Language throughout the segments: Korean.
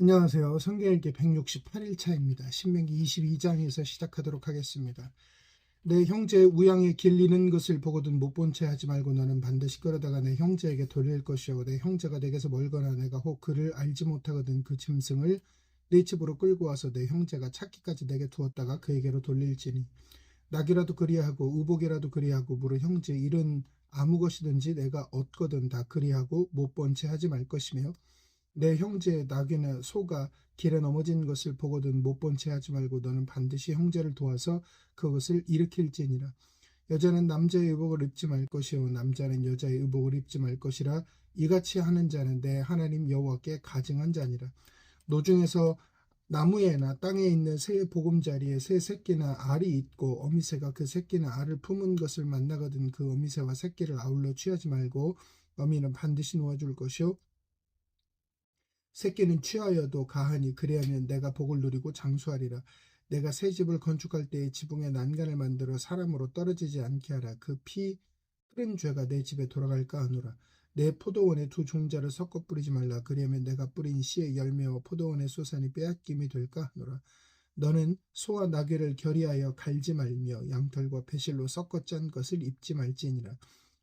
안녕하세요. 성경읽기 168일차입니다. 신명기 22장에서 시작하도록 하겠습니다. 내 형제 우양에 길리는 것을 보거든 못 본 채 하지 말고 너는 반드시 끌어다가 내 형제에게 돌릴 것이요 내 형제가 내게서 멀거나 내가 혹 그를 알지 못하거든 그 짐승을 네 집으로 끌고 와서 내 형제가 찾기까지 내게 두었다가 그에게로 돌릴지니 낙이라도 그리하고 우복이라도 그리하고 무릇 형제 일은 아무 것이든지 내가 얻거든 다 그리하고 못 본 채 하지 말 것이며 내 형제의 낙이나 소가 길에 넘어진 것을 보거든 못 본 채 하지 말고 너는 반드시 형제를 도와서 그것을 일으킬지니라. 여자는 남자의 의복을 입지 말 것이요 남자는 여자의 의복을 입지 말 것이라 이같이 하는 자는 내 하나님 여호와께 가증한 자니라. 노중에서 나무에나 땅에 있는 새 보금자리에 새 새끼나 알이 있고 어미새가 그 새끼나 알을 품은 것을 만나거든 그 어미새와 새끼를 아울러 취하지 말고 어미는 반드시 놓아줄 것이요 새끼는 취하여도 가하니 그리하면 내가 복을 누리고 장수하리라. 내가 새 집을 건축할 때에 지붕에 난간을 만들어 사람으로 떨어지지 않게 하라. 그 피 흐른 죄가 내 집에 돌아갈까 하노라. 내 포도원에 두 종자를 섞어 뿌리지 말라. 그리하면 내가 뿌린 씨의 열매와 포도원의 소산이 빼앗김이 될까 하노라. 너는 소와 나귀를 결의하여 갈지 말며 양털과 배실로 섞어 짠 것을 입지 말지니라.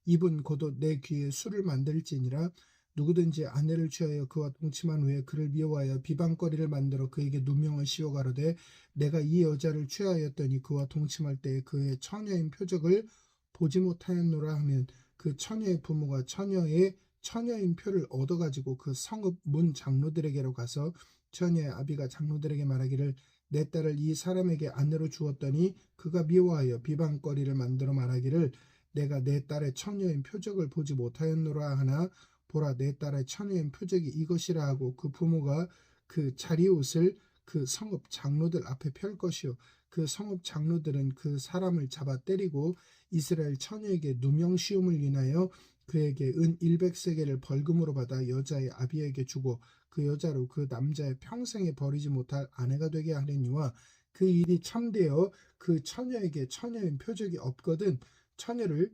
입은 곧도 내 귀에 술을 만들지니라. 누구든지 아내를 취하여 그와 동침한 후에 그를 미워하여 비방거리를 만들어 그에게 누명을 씌워 가로되 내가 이 여자를 취하였더니 그와 동침할 때에 그의 처녀인 표적을 보지 못하였노라 하면 그 처녀의 부모가 처녀의 처녀인 표를 얻어 가지고 그 성읍 문 장로들에게로 가서 처녀의 아비가 장로들에게 말하기를 내 딸을 이 사람에게 아내로 주었더니 그가 미워하여 비방거리를 만들어 말하기를 내가 내 딸의 처녀인 표적을 보지 못하였노라 하나 보라 내 딸의 처녀인 표적이 이것이라 하고 그 부모가 그 자리옷을 그 성읍 장로들 앞에 펼 것이요. 그 성읍 장로들은 그 사람을 잡아 때리고 이스라엘 처녀에게 누명 시움을 인하여 그에게 은 100세계를 벌금으로 받아 여자의 아비에게 주고 그 여자로 그 남자의 평생에 버리지 못할 아내가 되게 하느니와 그 일이 참되어 그 처녀에게 처녀인 표적이 없거든 처녀를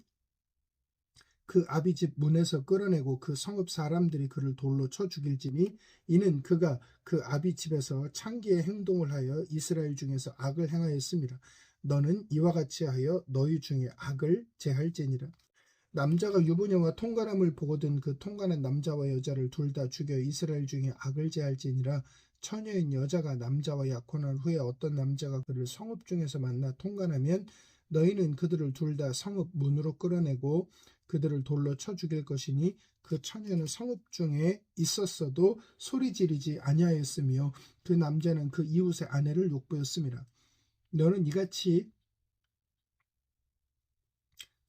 그 아비 집 문에서 끌어내고 그 성읍 사람들이 그를 돌로 쳐 죽일지니 이는 그가 그 아비 집에서 창기의 행동을 하여 이스라엘 중에서 악을 행하였습니다. 너는 이와 같이 하여 너희 중에 악을 제할지니라. 남자가 유부녀와 통관함을 보거든 그 통관한 남자와 여자를 둘 다 죽여 이스라엘 중에 악을 제할지니라. 처녀인 여자가 남자와 약혼한 후에 어떤 남자가 그를 성읍 중에서 만나 통관하면 너희는 그들을 둘 다 성읍 문으로 끌어내고 그들을 돌로 쳐 죽일 것이니 그 처녀는 성읍 중에 있었어도 소리 지르지 아니하였으며 그 남자는 그 이웃의 아내를 욕보였습니다. 너는 이같이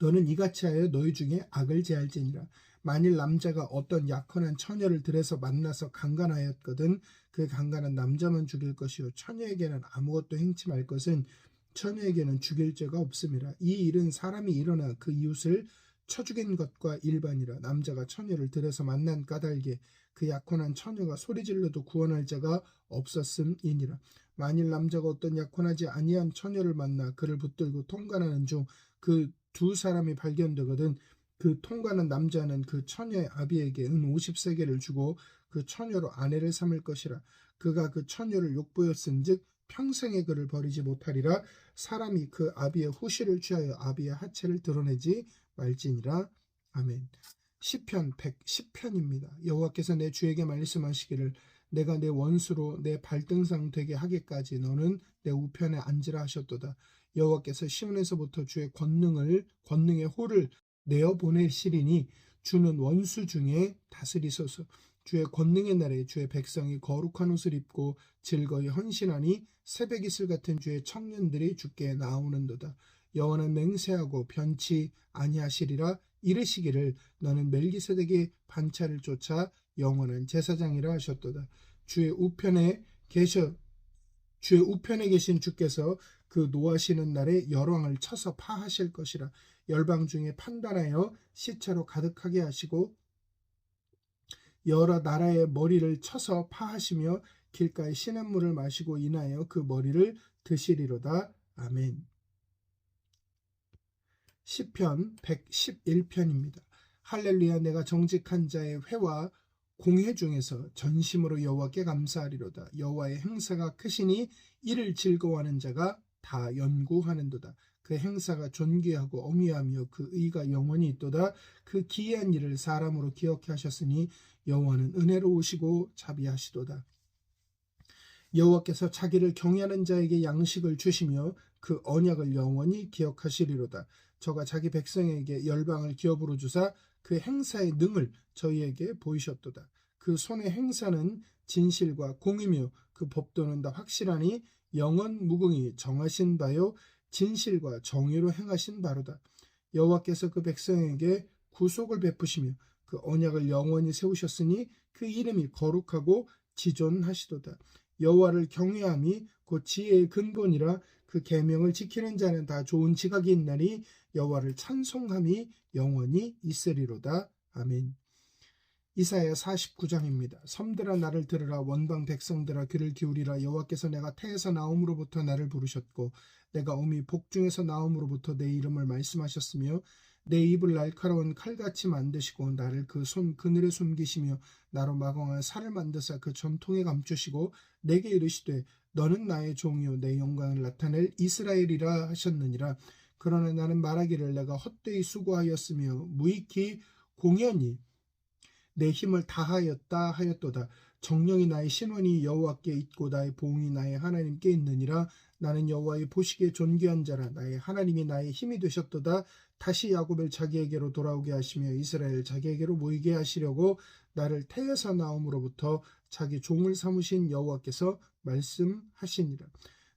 너는 이같이 하여 너희 중에 악을 제할지니라. 만일 남자가 어떤 약혼한 처녀를 들에서 만나서 강간하였거든 그 강간한 남자만 죽일 것이요 처녀에게는 아무것도 행치 말 것은 처녀에게는 죽일 죄가 없습니다. 이 일은 사람이 일어나 그 이웃을 쳐 죽인 것과 일반이라 남자가 처녀를 들여서 만난 까닭에 그 약혼한 처녀가 소리질러도 구원할 자가 없었음이니라. 만일 남자가 어떤 약혼하지 아니한 처녀를 만나 그를 붙들고 통관하는 중 그 두 사람이 발견되거든 그 통관한 남자는 그 처녀의 아비에게 은 50세계를 주고 그 처녀로 아내를 삼을 것이라. 그가 그 처녀를 욕보였은즉 평생의 그를 버리지 못하리라. 사람이 그 아비의 후시를 취하여 아비의 하체를 드러내지 말지니라. 아멘. 시편 110편입니다. 여호와께서 내 주에게 말씀하시기를 내가 내 원수로 내 발등상 되게 하기까지 너는 내 우편에 앉으라 하셨도다. 여호와께서 시온에서부터 주의 권능을 권능의 호를 내어 보내시리니 주는 원수 중에 다스리소서. 주의 권능의 날에 주의 백성이 거룩한 옷을 입고 즐거이 헌신하니 새벽 이슬 같은 주의 청년들이 주께 나오는도다. 여호와는 맹세하고 변치 아니하시리라 이르시기를 너는 멜기세덱의 반차를 쫓아 영원한 제사장이라 하셨도다. 주의 우편에 계셔 주의 우편에 계신 주께서 그 노하시는 날에 열왕을 쳐서 파하실 것이라 열방 중에 판단하여 시체로 가득하게 하시고 여러 나라의 머리를 쳐서 파하시며 길가에 시냇물을 마시고 인하여 그 머리를 드시리로다. 아멘. 시편 111편입니다. 할렐루야 내가 정직한 자의 회와 공회 중에서 전심으로 여호와께 감사하리로다. 여호와의 행사가 크시니 이를 즐거워하는 자가 다 연구하는도다. 그 행사가 존귀하고 어미하며 그 의가 영원히 있도다. 그 기이한 일을 사람으로 기억해 하셨으니 여호와는 은혜로우시고 자비하시도다. 여호와께서 자기를 경외하는 자에게 양식을 주시며 그 언약을 영원히 기억하시리로다. 저가 자기 백성에게 열방을 기업으로 주사 그 행사의 능을 저희에게 보이셨도다. 그 손의 행사는 진실과 공이며 그 법도는 다 확실하니 영원 무궁이 정하신 바요 진실과 정의로 행하신 바로다. 여호와께서 그 백성에게 구속을 베푸시며 그 언약을 영원히 세우셨으니 그 이름이 거룩하고 지존하시도다. 여호와를 경외함이 곧 지혜의 근본이라 그 계명을 지키는 자는 다 좋은 지각이 있나니 여호와를 찬송함이 영원히 있으리로다. 아멘. 이사야 49장입니다. 섬들아 나를 들으라 원방 백성들아 귀를 기울이라 여호와께서 내가 태에서 나옴으로부터 나를 부르셨고 내가 어미 복중에서 나옴으로부터 내 이름을 말씀하셨으며 내 입을 날카로운 칼같이 만드시고 나를 그 손 그늘에 숨기시며 나로 마공한 살을 만드사 그 전통에 감추시고 내게 이르시되 너는 나의 종이요 내 영광을 나타낼 이스라엘이라 하셨느니라 그러나 나는 말하기를 내가 헛되이 수고하였으며 무익히 공연히 내 힘을 다하였다 하였도다. 정령이 나의 신원이 여호와께 있고 나의 보응이 나의 하나님께 있느니라. 나는 여호와의 보시기에 존귀한 자라. 나의 하나님이 나의 힘이 되셨도다. 다시 야곱을 자기에게로 돌아오게 하시며 이스라엘 자기에게로 모이게 하시려고 나를 태에서 나옴으로부터 자기 종을 삼으신 여호와께서 말씀하시니라.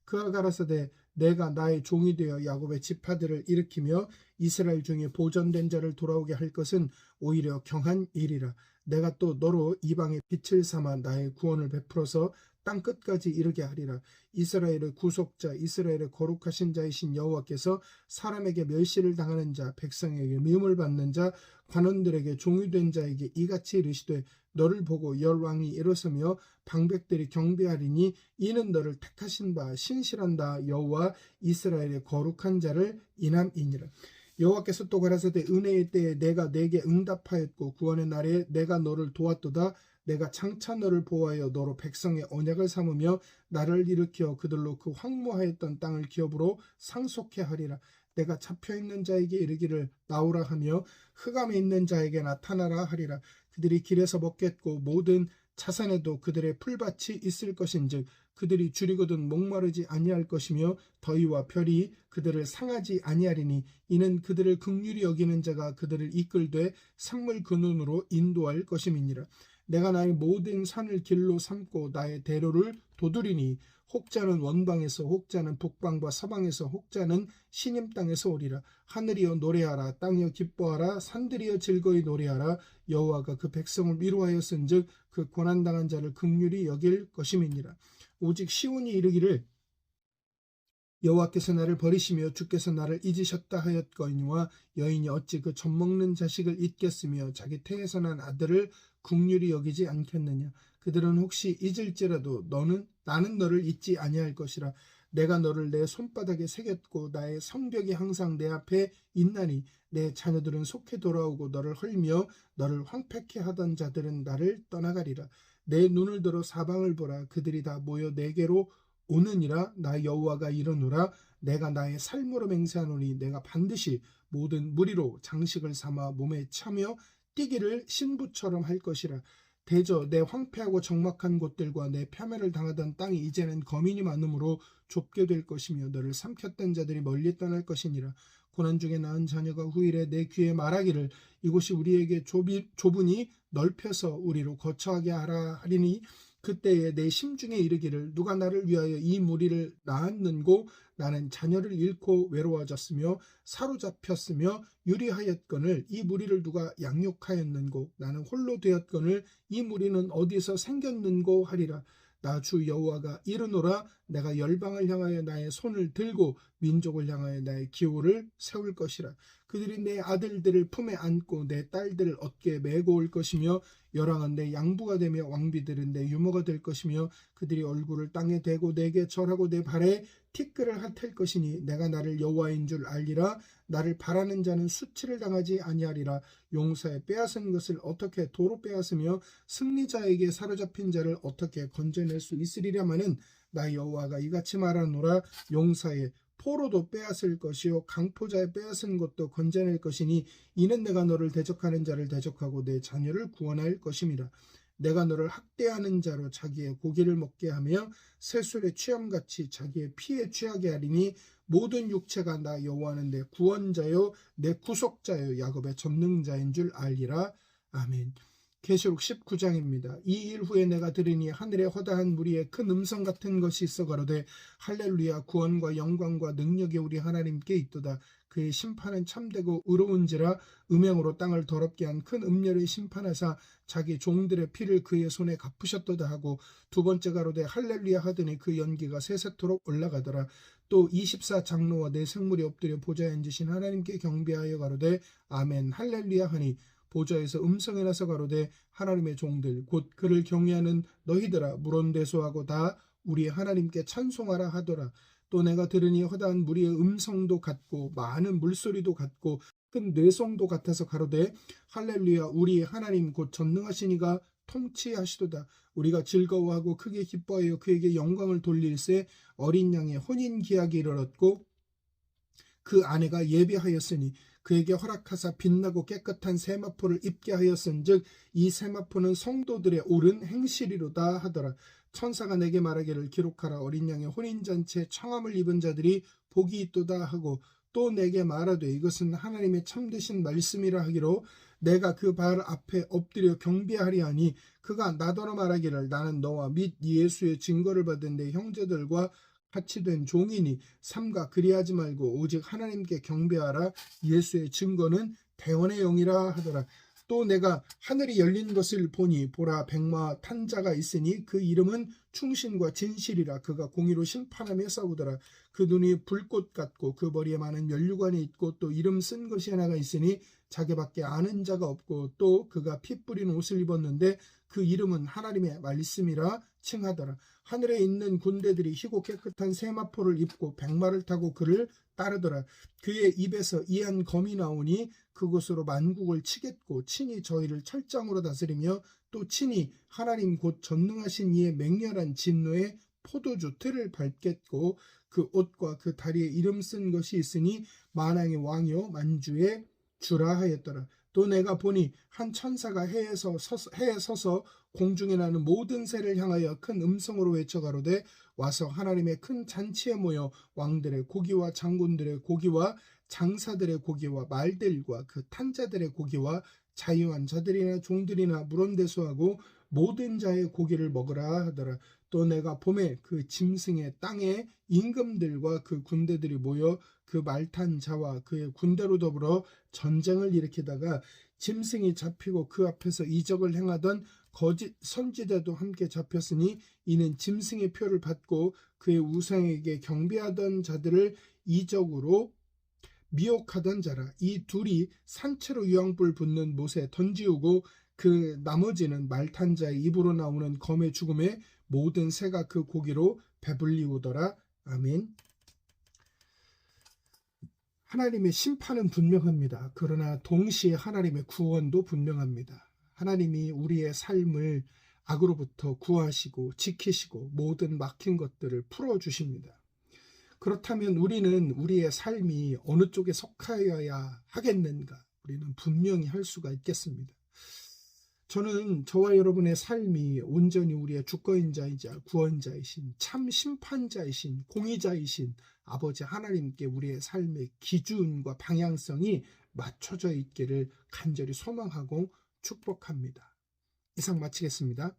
그가 가라사대 내가 나의 종이 되어 야곱의 지파들을 일으키며 이스라엘 중에 보존된 자를 돌아오게 할 것은 오히려 경한 일이라. 내가 또 너로 이방의 빛을 삼아 나의 구원을 베풀어서 땅 끝까지 이르게 하리라. 이스라엘의 구속자, 이스라엘의 거룩하신 자이신 여호와께서 사람에게 멸시를 당하는 자, 백성에게 미움을 받는 자, 관원들에게 종이 된 자에게 이같이 이르시되 너를 보고 열 왕이 일어서며 방백들이 경배하리니 이는 너를 택하신 바 신실한 다 여호와 이스라엘의 거룩한 자를 인함이니라. 여호와께서 또 가라사대 은혜의 때에 내가 내게 응답하였고 구원의 날에 내가 너를 도왔도다 내가 장차 너를 보호하여 너로 백성의 언약을 삼으며 나를 일으켜 그들로 그 황무하였던 땅을 기업으로 상속해 하리라. 내가 잡혀 있는 자에게 이르기를 나오라 하며 흑암에 있는 자에게 나타나라 하리라. 그들이 길에서 먹겠고 모든 자산에도 그들의 풀밭이 있을 것인즉 그들이 줄이거든 목마르지 아니할 것이며 더위와 별이 그들을 상하지 아니하리니 이는 그들을 극률히 여기는 자가 그들을 이끌되 샘물 근원으로 인도할 것임이니라 내가 나의 모든 산을 길로 삼고 나의 대로를 도두리니 혹자는 원방에서 혹자는 북방과 서방에서 혹자는 신임 땅에서 오리라. 하늘이여 노래하라 땅이여 기뻐하라 산들이여 즐거이 노래하라. 여호와가 그 백성을 위로하였은즉 그 고난 당한 자를 극률히 여길 것임이니라. 오직 시온이 이르기를 여호와께서 나를 버리시며 주께서 나를 잊으셨다 하였거니와 여인이 어찌 그 젖먹는 자식을 잊겠으며 자기 태에서 난 아들을 국률이 여기지 않겠느냐. 그들은 혹시 잊을지라도 너는 나는 너를 잊지 아니할 것이라. 내가 너를 내 손바닥에 새겼고 나의 성벽이 항상 내 앞에 있나니 내 자녀들은 속히 돌아오고 너를 헐며 너를 황폐케 하던 자들은 나를 떠나가리라. 내 눈을 들어 사방을 보라. 그들이 다 모여 내게로 오느니라. 나 여호와가 이르노라. 내가 나의 삶으로 맹세하노니 내가 반드시 모든 무리로 장식을 삼아 몸에 차며 뛰기를 신부처럼 할 것이라. 대저 내 황폐하고 적막한 곳들과 내 폄훼를 당하던 땅이 이제는 거민이 많으므로 좁게 될 것이며 너를 삼켰던 자들이 멀리 떠날 것이니라. 고난 중에 낳은 자녀가 후일에 내 귀에 말하기를 이곳이 우리에게 좁이, 좁으니 넓혀서 우리로 거처하게 하라 하리니 그때에 내 심중에 이르기를 누가 나를 위하여 이 무리를 낳았는고? 나는 자녀를 잃고 외로워졌으며 사로잡혔으며 유리하였거늘 이 무리를 누가 양육하였는고? 나는 홀로 되었거늘 이 무리는 어디서 생겼는고? 하리라. 나 주 여호와가 이르노라 내가 열방을 향하여 나의 손을 들고 민족을 향하여 나의 기호를 세울 것이라. 그들이 내 아들들을 품에 안고 내 딸들을 어깨에 메고 올 것이며 열왕은 내 양부가 되며 왕비들은 내 유모가 될 것이며 그들이 얼굴을 땅에 대고 내게 절하고 내 발에 티끌을 핫할 것이니 내가 나를 여호와인 줄 알리라 나를 바라는 자는 수치를 당하지 아니하리라 용사의 빼앗은 것을 어떻게 도로 빼앗으며 승리자에게 사로잡힌 자를 어떻게 건져낼 수 있으리랴마는 나 여호와가 이같이 말하노라. 용사의 포로도 빼앗을 것이요 강포자의 빼앗은 것도 건져낼 것이니 이는 내가 너를 대적하는 자를 대적하고 내 자녀를 구원할 것임이라. 내가 너를 학대하는 자로 자기의 고기를 먹게 하며 새술의 취함같이 자기의 피에 취하게 하리니 모든 육체가 나 여호와는 내 구원자요 내 구속자요 야곱의 전능자인 줄 알리라. 아멘. 계시록 19장입니다. 이 일 후에 내가 들으니 하늘에 허다한 무리의 큰 음성 같은 것이 있어 가로되 할렐루야 구원과 영광과 능력이 우리 하나님께 있도다. 그의 심판은 참되고 의로운지라 음행으로 땅을 더럽게 한 큰 음녀를 심판하사 자기 종들의 피를 그의 손에 갚으셨도다 하고 두 번째 가로되 할렐루야 하더니 그 연기가 세세토록 올라가더라. 또 24장로와 내 생물이 엎드려 보좌에 앉으신 하나님께 경배하여 가로되 아멘 할렐루야 하니 보좌에서 음성이 나서 가로되 하나님의 종들 곧 그를 경외하는 너희들아 물온대소하고 다 우리 하나님께 찬송하라 하더라. 또 내가 들으니 허다한 무리의 음성도 같고 많은 물소리도 같고 큰 뇌성도 같아서 가로되 할렐루야 우리 하나님 곧 전능하시니가 통치하시도다. 우리가 즐거워하고 크게 기뻐하여 그에게 영광을 돌릴세 어린 양의 혼인 기약이 이르렀고 그 아내가 예비하였으니 그에게 허락하사 빛나고 깨끗한 세마포를 입게 하였은즉 이 세마포는 성도들의 옳은 행실이로다 하더라. 천사가 내게 말하기를 기록하라. 어린 양의 혼인 잔치에 청함을 입은 자들이 복이 있도다 하고 또 내게 말하되 이것은 하나님의 참되신 말씀이라 하기로 내가 그 발 앞에 엎드려 경배하리 하니 그가 나더러 말하기를 나는 너와 및 예수의 증거를 받은 내 형제들과 같이 된 종이니 삼가 그리하지 말고 오직 하나님께 경배하라. 예수의 증거는 대원의 영이라 하더라. 또 내가 하늘이 열린 것을 보니 보라 백마 탄 자가 있으니 그 이름은 충신과 진실이라. 그가 공의로 심판하며 싸우더라. 그 눈이 불꽃 같고 그 머리에 많은 면류관이 있고 또 이름 쓴 것이 하나가 있으니 자기밖에 아는 자가 없고 또 그가 피 뿌린 옷을 입었는데 그 이름은 하나님의 말씀이라 칭하더라 하늘에 있는 군대들이 희고 깨끗한 세마포를 입고 백마를 타고 그를 따르더라 그의 입에서 이한 검이 나오니 그곳으로 만국을 치겠고 친히 저희를 철장으로 다스리며 또 친히 하나님 곧 전능하신 이의 맹렬한 진노의 포도주 틀을 밟겠고 그 옷과 그 다리에 이름 쓴 것이 있으니 만왕의 왕이요 만주의 주라 하였더라. 또 내가 보니 한 천사가 해에서 서서, 해에 서서 공중에 나는 모든 새를 향하여 큰 음성으로 외쳐 가로되 와서 하나님의 큰 잔치에 모여 왕들의 고기와 장군들의 고기와 장사들의 고기와 말들과 그 탄자들의 고기와 자유한 자들이나 종들이나 물온대소하고 모든 자의 고기를 먹으라 하더라. 또 내가 봄에 그 짐승의 땅에 임금들과 그 군대들이 모여 그 말탄 자와 그의 군대로 더불어 전쟁을 일으키다가 짐승이 잡히고 그 앞에서 이적을 행하던 거짓 선지자도 함께 잡혔으니 이는 짐승의 표를 받고 그의 우상에게 경배하던 자들을 이적으로 미혹하던 자라. 이 둘이 산채로 유황불 붙는 못에 던지우고 그 나머지는 말탄 자의 입으로 나오는 검의 죽음에 모든 새가 그 고기로 배불리우더라. 아멘 하나님의 심판은 분명합니다. 그러나 동시에 하나님의 구원도 분명합니다. 하나님이 우리의 삶을 악으로부터 구하시고 지키시고 모든 막힌 것들을 풀어주십니다. 그렇다면 우리는 우리의 삶이 어느 쪽에 속하여야 하겠는가? 우리는 분명히 할 수가 있겠습니다. 저는 저와 여러분의 삶이 온전히 우리의 주권자이자 구원자이신 참 심판자이신 공의자이신 아버지 하나님께 우리의 삶의 기준과 방향성이 맞춰져 있기를 간절히 소망하고 축복합니다. 이상 마치겠습니다.